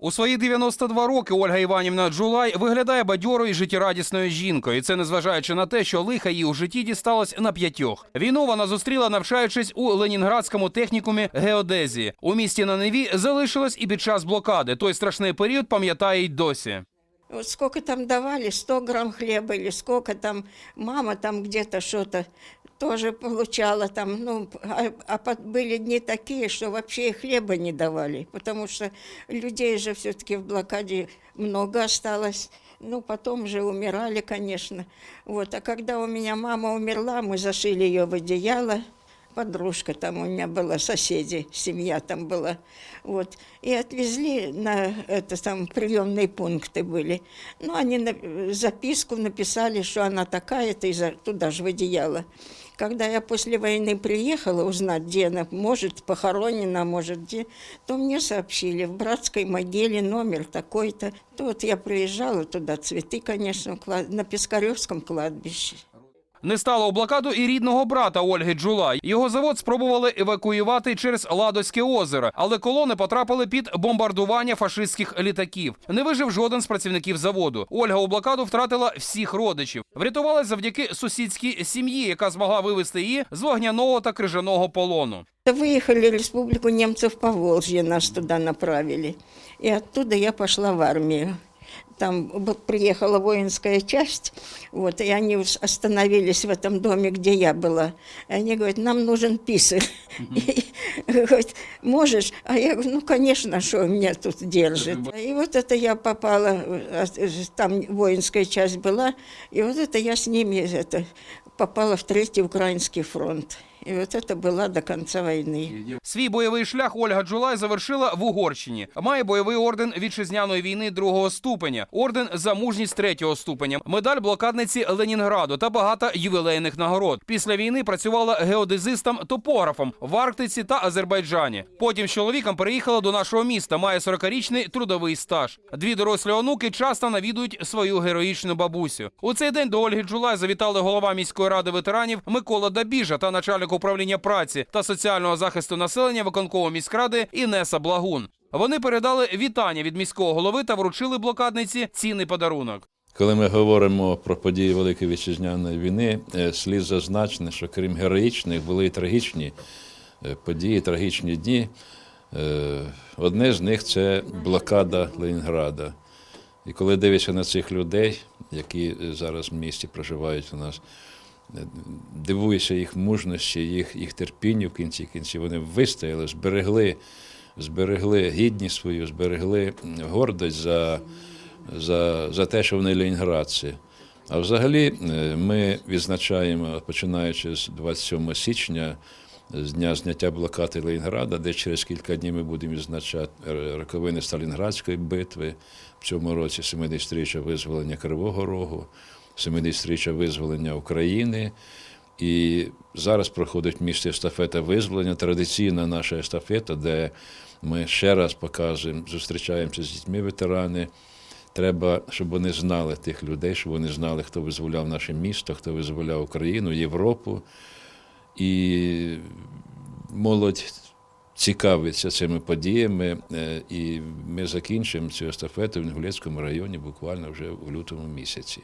У свої 92 роки Ольга Іванівна Джулай виглядає бадьорою і життєрадісною жінкою. І це незважаючи на те, що лиха її у житті дісталось на п'ятьох. Війну вона зустріла, навчаючись у Ленінградському технікумі геодезії. У місті на Неві залишилась і під час блокади. Той страшний період пам'ятає й досі. Вот сколько там давали, 100 грамм хлеба или сколько там, мама там где-то что-то тоже получала там, ну, а, а под- были дни такие, что вообще и хлеба не давали, потому что людей же все-таки в блокаде много осталось, ну, потом же умирали, конечно, вот, а когда у меня мама умерла, мы зашили ее в одеяло, подружка там у меня была, соседи, семья там была, вот, и отвезли на, это там, приемные пункты были, ну, они на- записку написали, что она такая-то, и за- туда же в одеяло. Когда я после войны приехала узнать, где она, может, похоронена, может, где, то мне сообщили, в братской могиле номер такой-то. То вот я приезжала туда, цветы, конечно, кла- на Пискаревском кладбище. Не стало у блокаду і рідного брата Ольги Джулай. Його завод спробували евакуювати через Ладозьке озеро, але колони потрапили під бомбардування фашистських літаків. Не вижив жоден з працівників заводу. Ольга у блокаду втратила всіх родичів. Врятувалась завдяки сусідській сім'ї, яка змогла вивезти її з вогняного та крижаного полону. Выехали в республику немцев по Волжье, нас туда направили. И оттуда я пошла в армию Там вот приехала воинская часть, вот, и они уж остановились в этом доме, где я была. И они говорят, нам нужен писарь. И говорят, можешь? А я говорю, ну, конечно, что меня тут держит. И вот это я попала, э, э, там воинская часть была, и вот это я с ними это, попала в Третий Украинский фронт. И вот это была до конца войны. Свій бойовий шлях Ольга Джулай завершила в Угорщині. Має бойовий орден вітчизняної війни другого ступеня, орден за мужність третього ступеня, медаль блокадниці Ленінграду та багато ювілейних нагород. Після війни працювала геодезистом топографом в Арктиці та Азербайджані. Потім з чоловіком переїхала до нашого міста. Має 40-річний трудовий стаж. Дві дорослі онуки часто навідують свою героїчну бабусю. У цей день до Ольги Джулай завітали голова міської ради ветеранів Микола Дабіжа та начальник управління праці та соціального захисту населення виконкової міськради Інеса Благун. Вони передали вітання від міського голови та вручили блокадниці цінний подарунок. Коли ми говоримо про події Великої Вітчизняної війни, е, слід зазначити, що крім героїчних були і трагічні е, події, трагічні дні. Е, Одне з них це блокада Ленінграда. І коли дивишся на цих людей, які зараз в місті проживають у нас, дивуєшся їх мужності, їх, їх терпінню в кінці кінці. Вони вистояли, зберегли, зберегли гідність свою, зберегли гордость за, за, за те, що вони ленінградці. А взагалі е, ми відзначаємо, починаючи з 27 січня, з дня зняття блокади Ленінграда, де через кілька днів ми будемо відзначати е, роковини Сталінградської битви, в цьому році 70-річчя визволення Кривого Рогу, 70-річчя визволення України. І зараз проходить в місті естафета визволення, традиційна наша естафета, де ми ще раз показуємо, зустрічаємося з дітьми ветерани. Треба, щоб вони знали тих людей, щоб вони знали, хто визволяв наше місто, хто визволяв Україну, Європу. І молодь цікавиться цими подіями. е, І ми закінчимо цю естафету в Інгулецькому районі буквально вже у лютому місяці.